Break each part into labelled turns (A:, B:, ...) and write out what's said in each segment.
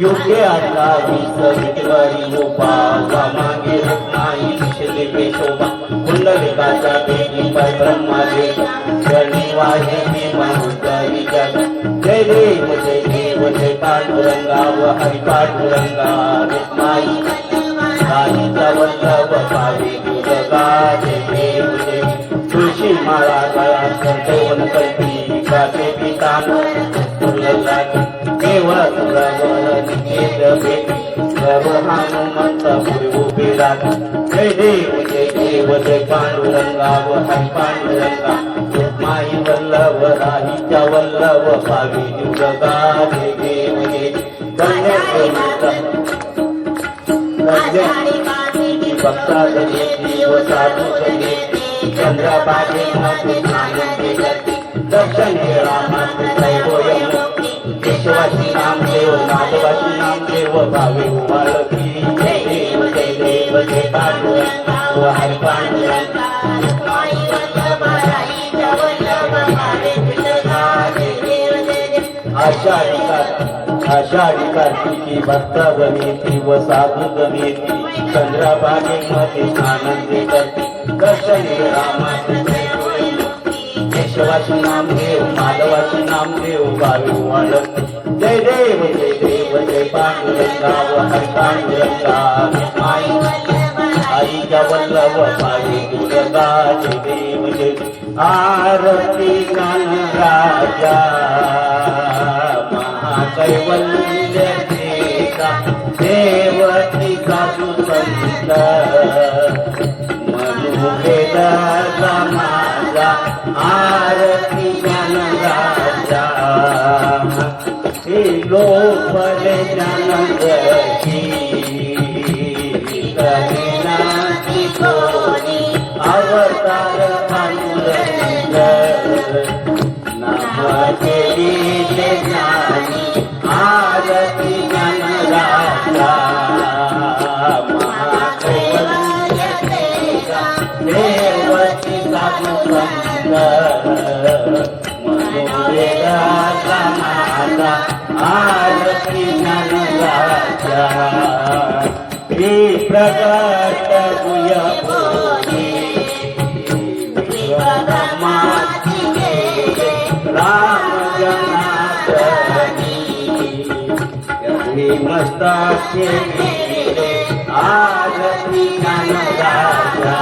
A: योग्य आता विटवारी गोपावा मागे नाही दिसले पेशोबा कुंडलिकाचा देवी पाय ब्रह्मादेव शनिवारी मी उद्धारी जग. जय देव जय देव जय पांडुरंगा व हरी पांडुरंगा माई साई वल्लभ पावी दुर्गा जय देव. जय तुळशी माळा गळा संतवन कल्पी काचे पिता केवळ तुळावर निकेत सर्व हनुमंत पुढे उभे राहत जय देव जय देव जय पांडुरंगा व हरी पांडुरंगा माई वल्लभ राहीच्या वल्लभ पावी दुर्गा जय देव जय कन्या भक्ता गणेती व साधू गणेती चंद्रबागे मध्ये करते दर्शन हे रामाचे दैवय केशवाची नामदेव माधवाची नामदेव भावे देव जय देव जय पांडुरंगा व हरी पांडुरंगा आषाढी कार्तिकी आषाढी कार्तिकी भक्ता गमेती व साधू गमेती चंद्रबागे मध्ये आनंदी करते दर्शन रामाचे केशवाचं नाम देव माधवाचं नाम देव भावे वाळत जय देव जय देव जय पांडुरंगा व पांडुरंगा आईच्या वल्लभ पाणी दुर्गा जय देव जय आरती गण राजा. महाकैवल्य देता देवती साधू संत मनुभेद લોપર જાનંદ જી मस्ताचे आरती राजा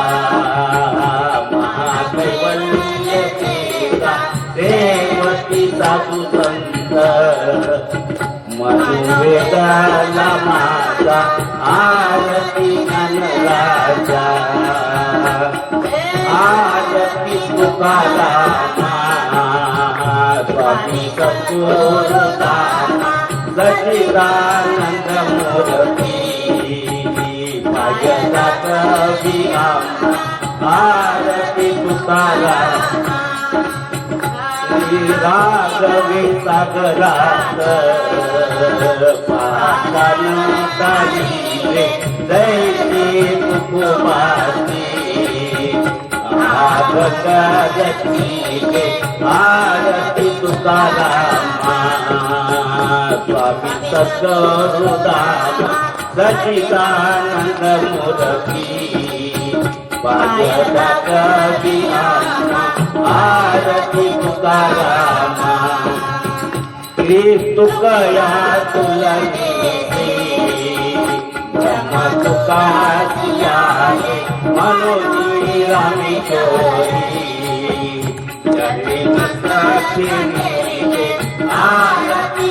A: महाकैवल्य देवा देवती साधू संत माता आरती नंदराजा. आरती तुकारा स्वामी सद्गुरुदाना सचिदानंद मूर्ती भजना कवी आरती तुकारा श्री सागरात. आरती तुकारामा. स्वामी सद्गुरुदान सचिदानंद मुरती पाजला कवी आरती तुकारामा दिलीस तुका या तुला ब्रह्म तुकाची मनोजी रामी. आरती